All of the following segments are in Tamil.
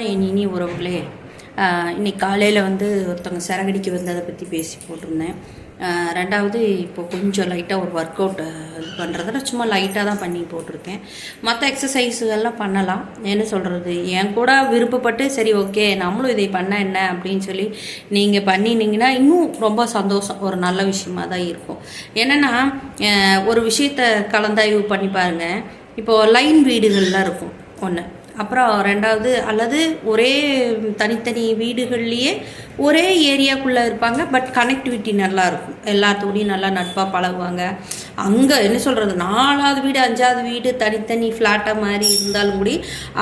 என் இனி உறவுகளே இன்னைக்கு காலையில் வந்து ஒருத்தவங்க சரகடிக்கு வந்ததை பற்றி பேசி போட்டிருந்தேன். ரெண்டாவது இப்போ கொஞ்சம் லைட்டாக ஒரு ஒர்க் அவுட் இது பண்ணுறதில் சும்மா லைட்டாக தான் பண்ணி போட்டிருக்கேன். மற்ற எக்ஸசைஸுகள்லாம் பண்ணலாம். என்ன சொல்கிறது என் கூட விருப்பப்பட்டு சரி ஓகே நம்மளும் இதை பண்ண என்ன? அப்படின்னு சொல்லி நீங்கள் பண்ணினீங்கன்னா இன்னும் ரொம்ப சந்தோஷம். ஒரு நல்ல விஷயமா தான் இருக்கும். என்னென்னா ஒரு விஷயத்த கலந்தாய்வு பண்ணி பாருங்கள் இப்போது லைன் வீடுகள்லாம் இருக்கும். ஒன்று அப்புறம் ரெண்டாவது அல்லது ஒரே தனித்தனி வீடுகள்லேயே ஒரே ஏரியாக்குள்ளே இருப்பாங்க பட் கனெக்டிவிட்டி நல்லா இருக்கும். எல்லாத்தோடையும் நல்லா நட்பாக பழகுவாங்க. அங்கே என்ன சொல்கிறது நாலாவது வீடு அஞ்சாவது வீடு தனித்தனி ஃப்ளாட்டாக மாதிரி இருந்தாலும் கூட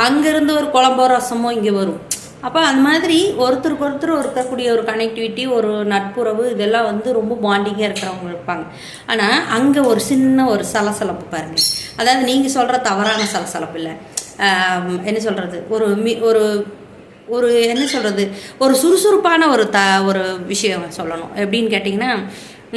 அங்கேருந்து ஒரு குழம்போ ரசமோ இங்கே வரும். அப்போ அந்த மாதிரி ஒருத்தருக்கு ஒருத்தர் இருக்கக்கூடிய ஒரு கனெக்டிவிட்டி ஒரு நட்புறவு இதெல்லாம் வந்து ரொம்ப பாண்டிங்காக இருக்கிறவங்க இருப்பாங்க. ஆனால் அங்கே ஒரு சின்ன ஒரு சலசலப்பு பாருங்கள் அதாவது நீங்கள் சொல்கிற தவறான சலசலப்பு இல்லை. என்ன சொல்கிறது ஒரு மி ஒரு ஒரு என்ன சொல்கிறது ஒரு சுறுசுறுப்பான ஒரு த ஒரு விஷயம் சொல்லணும். எப்படின்னு கேட்டிங்கன்னா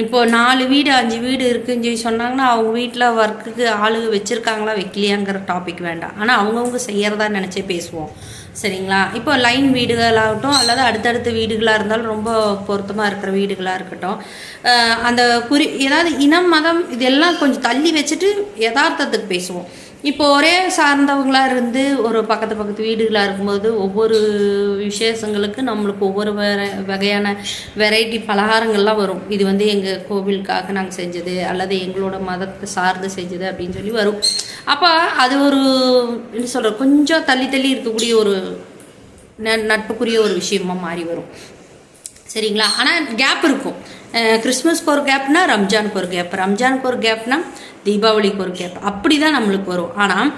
இப்போது நாலு வீடு அஞ்சு வீடு இருக்குன்னு சொல்லி சொன்னாங்கன்னா அவங்க வீட்டில் ஒர்க்குக்கு ஆளுங்க வச்சுருக்காங்களா வைக்கலையாங்கிற டாபிக் வேண்டாம். ஆனால் அவங்கவுங்க செய்யறதா நினச்சே பேசுவோம். சரிங்களா? இப்போ லைன் வீடுகளாகட்டும் அல்லது அடுத்தடுத்த வீடுகளாக இருந்தாலும் ரொம்ப பொருத்தமாக இருக்கிற வீடுகளாக இருக்கட்டும் அந்த குறி ஏதாவது இனம் மதம் இதெல்லாம் கொஞ்சம் தள்ளி வச்சுட்டு யதார்த்தத்துக்கு பேசுவோம். இப்போ ஒரே சார்ந்தவங்களாக இருந்து ஒரு பக்கத்து பக்கத்து வீடுகளாக இருக்கும்போது ஒவ்வொரு விசேஷங்களுக்கு நம்மளுக்கு ஒவ்வொரு வேற வகையான வெரைட்டி பலகாரங்கள்லாம் வரும். இது வந்து எங்கள் கோவிலுக்காக நாங்கள் செஞ்சது அல்லது எங்களோட மதத்தை சார்ந்து செஞ்சது அப்படின்னு சொல்லி வரும். அப்போ அது ஒரு என்ன சொல்கிறது கொஞ்சம் தள்ளி தள்ளி இருக்கக்கூடிய ஒரு ந- நட்புக்குரிய ஒரு விஷயமா மாறி வரும். சரிங்களா? ஆனால் கேப் இருக்கும். கிறிஸ்மஸ்க்கு ஒரு கேப்னா ரம்ஜானுக்கு ஒரு கேப் ரம்ஜானுக்கு ஒரு கேப்னா தீபாவளிக்கு ஒரு கேப் அப்படி தான் நம்மளுக்கு வரும். ஆனால்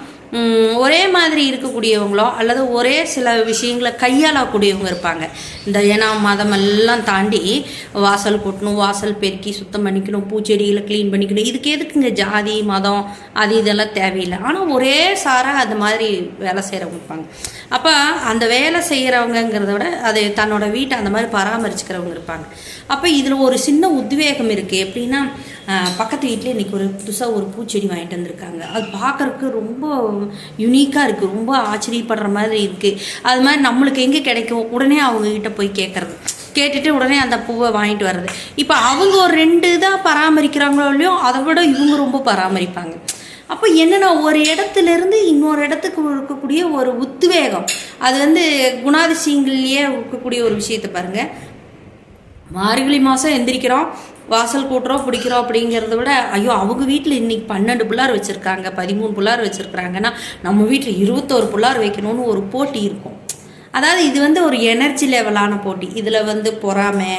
ஒரே மாதிரி இருக்கக்கூடியவங்களோ அல்லது ஒரே சில விஷயங்களை கையாளக்கூடியவங்க இருப்பாங்க. இந்த ஏன்னா மதம் எல்லாம் தாண்டி வாசல் கொட்டணும் வாசல் பெருக்கி சுத்தம் பண்ணிக்கணும் பூச்செடிகளை க்ளீன் பண்ணிக்கணும். இதுக்கு எதுக்குங்க ஜாதி மதம் அது இதெல்லாம் தேவையில்லை. ஆனால் ஒரே சாராக அது மாதிரி வேலை செய்கிறவங்க இருப்பாங்க. அப்போ அந்த வேலை செய்கிறவங்கங்கிறத விட அது தன்னோட வீட்டை அந்த மாதிரி பராமரிச்சுக்கிறவங்க இருப்பாங்க. அப்போ இதில் ஒரு சின்ன உத்வேகம் இருக்குது எப்படின்னா பக்கத்து வீட்டில் இன்றைக்கி ஒரு புதுசாக ஒரு பூச்செடி வாங்கிட்டு வந்திருக்காங்க. அது பார்க்குறக்கு ரொம்ப யுனிக்காக இருக்குது ரொம்ப ஆச்சரியப்படுற மாதிரி இருக்குது அது மாதிரி நம்மளுக்கு எங்கே கிடைக்கும்? உடனே அவங்க கிட்ட போய் கேட்குறது கேட்டுட்டு உடனே அந்த பூவை வாங்கிட்டு வர்றது. இப்போ அவங்க ஒரு ரெண்டு இதாக பராமரிக்கிறாங்களோ இல்லையோ அதை விட இவங்க ரொம்ப பராமரிப்பாங்க. அப்போ என்னென்னா ஒரு இடத்துல இருந்து இன்னொரு இடத்துக்கு இருக்கக்கூடிய ஒரு உத்வேகம். அது வந்து குணாதிசயங்கள்லேயே இருக்கக்கூடிய ஒரு விஷயத்தை பாருங்கள் மார்கழி மாதம் எந்திரிக்கிறோம். வாசல் கூட்டுறோம் பிடிக்கிறோம் அப்படிங்கிறத விட ஐயோ அவங்க வீட்டில் இன்னைக்கு பன்னெண்டு புள்ளார் வச்சுருக்காங்க பதிமூணு புள்ளார் வச்சுருக்குறாங்கன்னா நம்ம வீட்டில் இருபத்தோரு புள்ளார் வைக்கணும்னு ஒரு போட்டி இருக்கும். அதாவது இது வந்து ஒரு எனர்ஜி லெவலான போட்டி. இதில் வந்து பொறாமை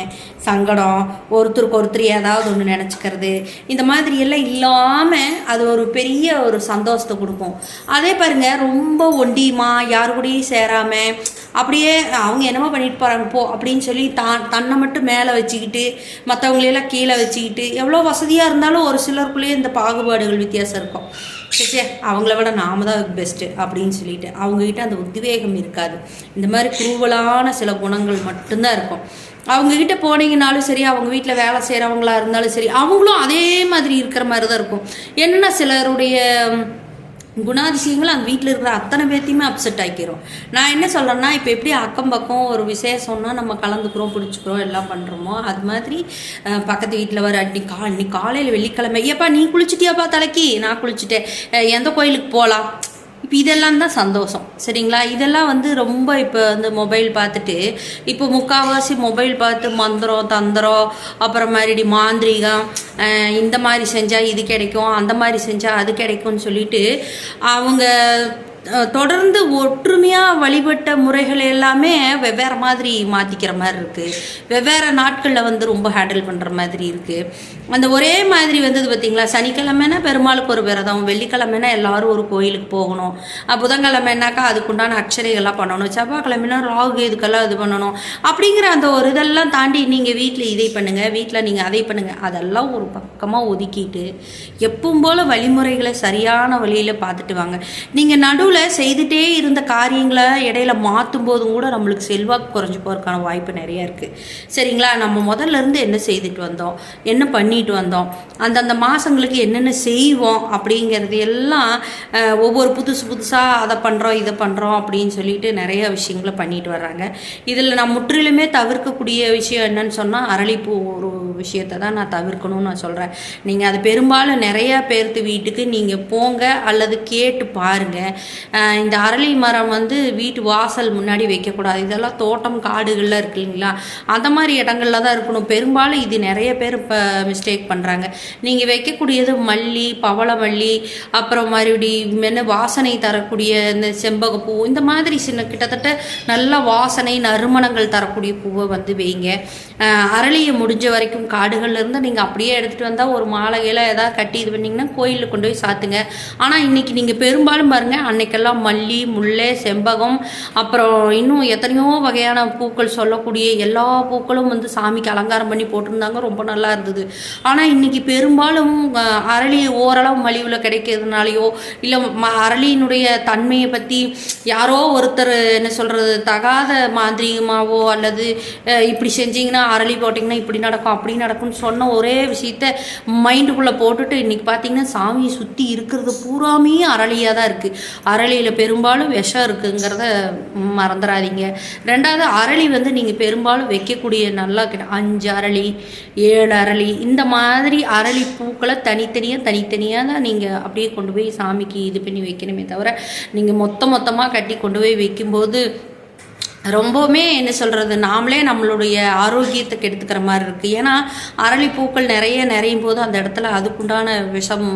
சங்கடம் ஒருத்தருக்கு ஒருத்தர் ஏதாவது ஒன்று நினச்சிக்கிறது இந்த மாதிரி எல்லாம் இல்லாமல் அது ஒரு பெரிய ஒரு சந்தோஷத்தை கொடுக்கும். அதே பாருங்க ரொம்ப ஒண்டியுமா யாரு கூடயும் சேராமல் அப்படியே அவங்க என்னமோ பண்ணிட்டு போகிறாங்க போ அப்படின்னு சொல்லி தான் தன்னை மட்டும் மேலே வச்சுக்கிட்டு மற்றவங்களையெல்லாம் கீழே வச்சுக்கிட்டு எவ்வளோ வசதியாக இருந்தாலும் ஒரு சிலருக்குள்ளேயே இந்த பாகுபாடுகள் வித்தியாசம் இருக்கும். சரி சரி அவங்கள விட நாம தான் பெஸ்ட்டு அப்படின்னு சொல்லிட்டு அவங்கக்கிட்ட அந்த உத்வேகம் இருக்காது. இந்த மாதிரி குருவலான சில குணங்கள் மட்டும்தான் இருக்கும். அவங்கக்கிட்ட போனீங்கனாலும் சரி அவங்க வீட்டில் வேலை செய்கிறவங்களா இருந்தாலும் சரி அவங்களும் அதே மாதிரி இருக்கிற மாதிரி தான் இருக்கும். என்னென்னா சிலருடைய குணாதிசயங்கள் அந்த வீட்டில் இருக்கிற அத்தனை பேர்த்தையுமே அப்செட் ஆக்கிரும். நான் என்ன சொல்கிறேன்னா இப்போ எப்படி அக்கம் பக்கம் ஒரு விசேஷம்னா நம்ம கலந்துக்கிறோம் பிடிச்சிக்கிறோம் எல்லாம் பண்ணுறோமோ அது மாதிரி பக்கத்து வீட்டில் வர அன்னைக்கு கா இன்னைக்கு காலையில் வெள்ளிக்கிழமை ஏப்பா நீ குளிச்சிட்டியாப்பா தலைக்கு? நான் குளிச்சுட்டேன். எந்த கோயிலுக்கு போகலாம் இப்போ இதெல்லாம் தான் சந்தோஷம். சரிங்களா? இதெல்லாம் வந்து ரொம்ப இப்போ வந்து மொபைல் பார்த்துட்டு இப்போ முக்கால்வாசி மொபைல் பார்த்து மந்திரம் தந்திரம் அப்புறம் மாதிரி மாந்திரீகம் இந்த மாதிரி செஞ்சால் இது கிடைக்கும் அந்த மாதிரி செஞ்சால் அது கிடைக்கும்னு சொல்லிட்டு அவங்க தொடர்ந்து ஒற்றுமையாக வழிபட்ட முறைகள் எல்லாமே வெவ்வேறு மாதிரி மாற்றிக்கிற மாதிரி இருக்குது வெவ்வேறு நாட்களில் வந்து ரொம்ப ஹேண்டில் பண்ணுற மாதிரி இருக்குது அந்த ஒரே மாதிரி வந்தது பார்த்தீங்களா சனிக்கிழமைனா பெருமாளுக்கு ஒரு விரதம் வெள்ளிக்கிழமைனா எல்லாரும் ஒரு கோயிலுக்கு போகணும். புதன்கிழமைனாக்கா அதுக்குண்டான அக்ஷரைகள்லாம் பண்ணணும். செவ்வாய்க்கிழமைனா ராகு இதுக்கெல்லாம் இது பண்ணணும். அப்படிங்கிற அந்த ஒரு இதெல்லாம் தாண்டி நீங்கள் வீட்டில் இதை பண்ணுங்கள் வீட்டில் நீங்கள் அதை பண்ணுங்கள் அதெல்லாம் ஒரு பக்கமாக ஒதுக்கிட்டு எப்பவும் போல் வழிமுறைகளை சரியான வழியில் பார்த்துட்டு வாங்க. நீங்கள் நடுவில் செய்துகிட்டே செய்துட்டே இருந்த காரியங்களை இடையில மாற்றும் போதும் கூட நம்மளுக்கு செல்வாக்கு குறைஞ்சி போகிறதுக்கான வாய்ப்பு நிறையா இருக்குது சரிங்களா? நம்ம முதல்ல இருந்து என்ன செய்துட்டு வந்தோம்? என்ன பண்ணி பண்ணிட்டு வந்தோம். அந்தந்த மாதங்களுக்கு என்னென்ன செய்வோம் அப்படிங்கிறது எல்லாம் ஒவ்வொரு புதுசு புதுசாக அதை பண்ணுறோம் இதை பண்ணுறோம் அப்படின்னு சொல்லிட்டு நிறைய விஷயங்களை பண்ணிட்டு வர்றாங்க. இதில் நான் முற்றிலுமே தவிர்க்கக்கூடிய விஷயம் என்னன்னு சொன்னால் அரளிப்பூ ஒரு விஷயத்தை தான் நான் தவிர்க்கணும்னு நான் சொல்கிறேன் நீங்கள் அது பெரும்பாலும் நிறைய பேர்த்து வீட்டுக்கு நீங்கள் போங்க அல்லது கேட்டு பாருங்கள் இந்த அரளி மரம் வந்து வீட்டு வாசல் முன்னாடி வைக்கக்கூடாது. இதெல்லாம் தோட்டம் காடுகளில் இருக்கு இல்லைங்களா? அந்த மாதிரி இடங்கள்ல தான் இருக்கணும். பெரும்பாலும் இது நிறைய பேர் இப்போ மிஸ் மிஸ்டேக் பண்ணுறாங்க நீங்கள் வைக்கக்கூடியது மல்லி பவளமல்லி அப்புறம் மறுபடி என்ன வாசனை தரக்கூடிய இந்த செம்பகப்பூ இந்த மாதிரி சின்ன கிட்டத்தட்ட நல்ல வாசனை நறுமணங்கள் தரக்கூடிய பூவை வந்து வைங்க. அரளியை முடிஞ்ச வரைக்கும் காடுகள்லேருந்து நீங்கள் அப்படியே எடுத்துகிட்டு வந்தால் ஒரு மாலையில் ஏதாவது கட்டி இது பண்ணிங்கன்னா கோயிலில் கொண்டு போய் சாத்துங்க. ஆனால் இன்னைக்கு நீங்கள் பெரும்பாலும் பாருங்கள் அன்னைக்கெல்லாம் மல்லி முல்லை செம்பகம் அப்புறம் இன்னும் எத்தனையோ வகையான பூக்கள் சொல்லக்கூடிய எல்லா பூக்களும் வந்து சாமிக்கு அலங்காரம் பண்ணி போட்டிருந்தாங்க. ரொம்ப நல்லா இருந்தது. ஆனால் இன்னைக்கு பெரும்பாலும் அரளி ஓரளவு மலிவில் கிடைக்கிறதுனாலையோ இல்லை ம அரளியினுடைய தன்மையை பற்றி யாரோ ஒருத்தர் என்ன சொல்கிறது தகாத மாந்திரிகமாவோ அல்லது இப்படி செஞ்சீங்கன்னா அரளி போட்டிங்கன்னா இப்படி நடக்கும் அப்படி நடக்கும்னு சொன்ன ஒரே விஷயத்த மைண்டுக்குள்ளே போட்டுட்டு இன்றைக்கி பார்த்தீங்கன்னா சாமியை சுற்றி இருக்கிறது பூராமே அரளியாக தான் இருக்குது அரளியில் பெரும்பாலும் விஷம் இருக்குங்கிறத மறந்துடாதீங்க ரெண்டாவது அரளி வந்து நீங்கள் பெரும்பாலும் வைக்கக்கூடிய நல்லா கிட்ட அஞ்சு அரளி ஏழு அரளி இந்த மாதிரி அரளி பூக்களை தனித்தனியாக தனித்தனியாக தான் நீங்கள் அப்படியே கொண்டு போய் சாமிக்கு இது பண்ணி வைக்கணுமே தவிர நீங்கள் மொத்த மொத்தமாக கட்டி கொண்டு போய் வைக்கும்போது ரொம்பவுமே என்ன சொல்கிறது நாமளே நம்மளுடைய ஆரோக்கியத்தை கெடுத்துக்கிற மாதிரி இருக்குது ஏன்னா அரளி பூக்கள் நிறைய நிறையும் போது அந்த இடத்துல அதுக்குண்டான விஷம்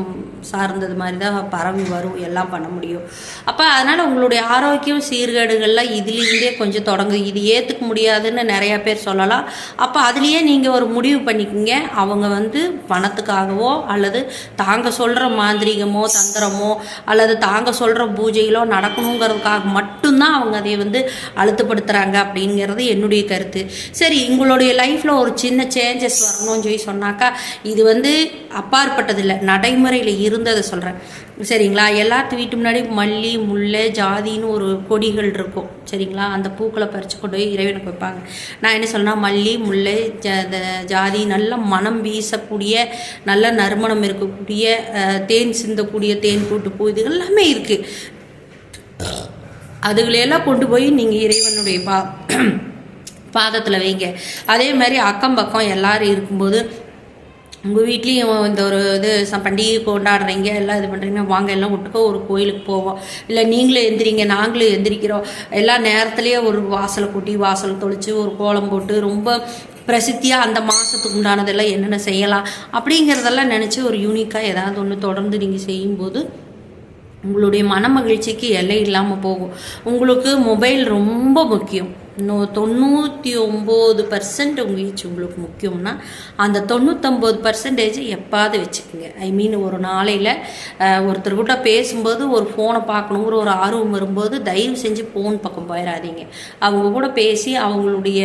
சார்ந்தது மாதிரி தான் பரவி வரும் எல்லாம் பண்ண முடியும். அப்போ அதனால் உங்களுடைய ஆரோக்கியம் சீர்கேடுகள்லாம் இதுலேருந்தே கொஞ்சம் தொடங்கும். இது ஏற்றுக்க முடியாதுன்னு நிறையா பேர் சொல்லலாம். அப்போ அதுலேயே நீங்கள் ஒரு முடிவு பண்ணிக்கோங்க. அவங்க வந்து பணத்துக்காகவோ அல்லது தாங்க சொல்கிற மாந்திரிகமோ தந்திரமோ அல்லது தாங்க சொல்கிற பூஜைகளோ நடக்கணுங்கிறதுக்காக மட்டும்தான் அவங்க அதை வந்து அழுத்தப்படுத்துகிறாங்க அப்படிங்கிறது என்னுடைய கருத்து. சரி உங்களுடைய லைஃப்பில் ஒரு சின்ன சேஞ்சஸ் வரணும்னு சொல்லி சொன்னாக்கா இது வந்து அப்பாற்பட்டதில்லை. நடைமுறையில் இருந்ததை சொல்கிறேன் சரிங்களா? எல்லாத்து வீட்டு முன்னாடி மல்லி முல்லை ஜாதின்னு ஒரு கொடிகள் இருக்கும். சரிங்களா? அந்த பூக்களை பறித்து கொண்டு போய் இறைவனுக்கு வைப்பாங்க. நான் என்ன சொன்னா மல்லி முல்லை ஜாதி நல்ல மனம் வீசக்கூடிய நல்ல நறுமணம் இருக்கக்கூடிய தேன் சிந்தக்கூடிய தேன் கூட்டு பூ இது எல்லாமே இருக்குது அதுகளையெல்லாம் கொண்டு போய் நீங்கள் இறைவனுடைய பா பாதத்தில் வைங்க. அதே மாதிரி அக்கம் பக்கம் எல்லாரும் இருக்கும்போது உங்கள் வீட்லேயும் இந்த ஒரு இது ச- பண்டிகை கொண்டாடுறீங்க எல்லாம் இது பண்ணுறீங்க வாங்க எல்லாம் ஒட்டுக்கா ஒரு கோயிலுக்கு போவோம். இல்லை நீங்களும் எந்திரிங்க நாங்களும் எந்திரிக்கிறோம். எல்லா நேரத்துலேயே ஒரு வாசலை கூட்டி வாசல் தொளித்து ஒரு கோலம் போட்டு ரொம்ப பிரசித்தியாக அந்த மாதத்துக்கு உண்டானதெல்லாம் என்னென்ன செய்யலாம் அப்படிங்கிறதெல்லாம் நினச்சி ஒரு யூனிக்காக ஏதாவது ஒன்று தொடர்ந்து நீங்கள் செய்யும்போது உங்களுடைய மன மகிழ்ச்சிக்கு எல்லை இல்லாமல் போகும். உங்களுக்கு மொபைல் ரொம்ப முக்கியம். நூ- தொண்ணூற்றி ஒம்பது பர்சன்ட் உங்களுக்கு உங்களுக்கு முக்கியம்னா அந்த தொண்ணூத்தொம்பது பர்சன்டேஜ் எப்பாவது வச்சுக்கோங்க. ஐ மீன் ஒரு நாளையில் ஒருத்தர் கூட பேசும்போது ஒரு ஃபோனை பார்க்கணுங்கிற ஒரு ஆர்வம் வரும்போது தயவு செஞ்சு ஃபோன் பக்கம் போயிடாதீங்க அவங்க கூட பேசி அவங்களுடைய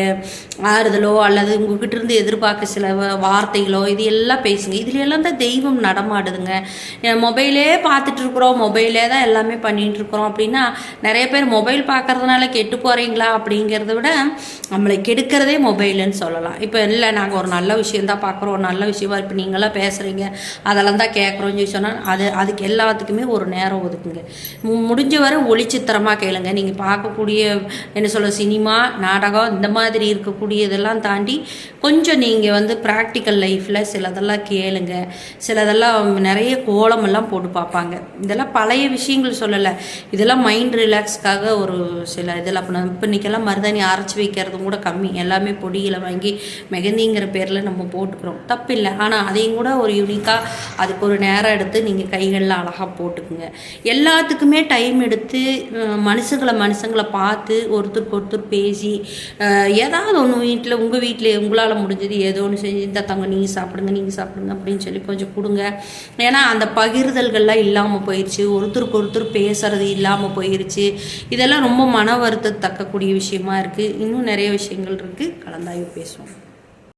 ஆறுதலோ அல்லது உங்ககிட்ட இருந்து எதிர்பார்க்க சில வார்த்தைகளோ இது எல்லாம் பேசுங்க. இதுல எல்லாம் தான் தெய்வம் நடமாடுதுங்க. மொபைலே பார்த்துட்டு இருக்கிறோம் மொபைலே தான் எல்லாமே பண்ணிட்டு இருக்கிறோம் அப்படின்னா நிறைய பேர் மொபைல் பார்க்கறதுனால கெட்டு போகிறீங்களா அப்படிங்கிற அப்படிங்கிறத விட நம்மளை கெடுக்கிறதே மொபைலுன்னு சொல்லலாம். இப்போ இல்லை நாங்கள் ஒரு நல்ல விஷயம் தான் பார்க்குறோம். ஒரு நல்ல விஷயமா இப்போ நீங்களாம் பேசுகிறீங்க அதெல்லாம் தான் கேட்குறோம்னு சொல்லி சொன்னால் அது அதுக்கு எல்லாத்துக்குமே ஒரு நேரம் ஒதுக்குங்க. மு- முடிஞ்ச வரை ஒளிச்சித்திரமாக கேளுங்க. நீங்கள் பார்க்கக்கூடிய என்ன சொல்ல சினிமா நாடகம் இந்த மாதிரி இருக்கக்கூடியதெல்லாம் தாண்டி கொஞ்சம் நீங்கள் வந்து ப்ராக்டிக்கல் லைஃப்பில் சிலதெல்லாம் கேளுங்க. சிலதெல்லாம் நிறைய கோலமெல்லாம் போட்டு பார்ப்பாங்க. இதெல்லாம் பழைய விஷயங்கள் சொல்லலை. இதெல்லாம் மைண்ட் ரிலாக்ஸ்க்காக ஒரு சில இதெல்லாம் இப்போ இன்றைக்கெல்லாம் மருதாணி அரைச்சி வைக்கிறதும் கூட கம்மி. எல்லாமே பொடியில் வாங்கி மெகந்திங்கிற பேரில் நம்ம போட்டுக்கிறோம். தப்பில்லை. ஆனால் அதையும் கூட ஒரு யூனிக்காக அதுக்கு ஒரு நேரம் எடுத்து நீங்கள் கைகளில் அழகாக போட்டுக்குங்க. எல்லாத்துக்குமே டைம் எடுத்து மனுஷங்களை மனுஷங்களை பார்த்து ஒருத்தருக்கு ஒருத்தர் பேசி ஏதாவது ஒன்று வீட்டில் உங்கள் வீட்டில் உங்களால் முடிஞ்சது ஏதோ ஒன்று செஞ்சு இந்த தங்க நீங்கள் சாப்பிடுங்க நீங்கள் சாப்பிடுங்க அப்படின்னு சொல்லி கொஞ்சம் கொடுங்க. ஏன்னா அந்த பகிர்தல்கள்லாம் இல்லாமல் போயிடுச்சு ஒருத்தருக்கு ஒருத்தர் பேசுறது இல்லாமல் போயிருச்சு. இதெல்லாம் ரொம்ப மன வருத்தத்தக்கக்கூடிய விஷயமா இருக்குது இன்னும் நிறைய விஷயங்கள் இருக்குது கலந்தாய்வு பேசுவோம்.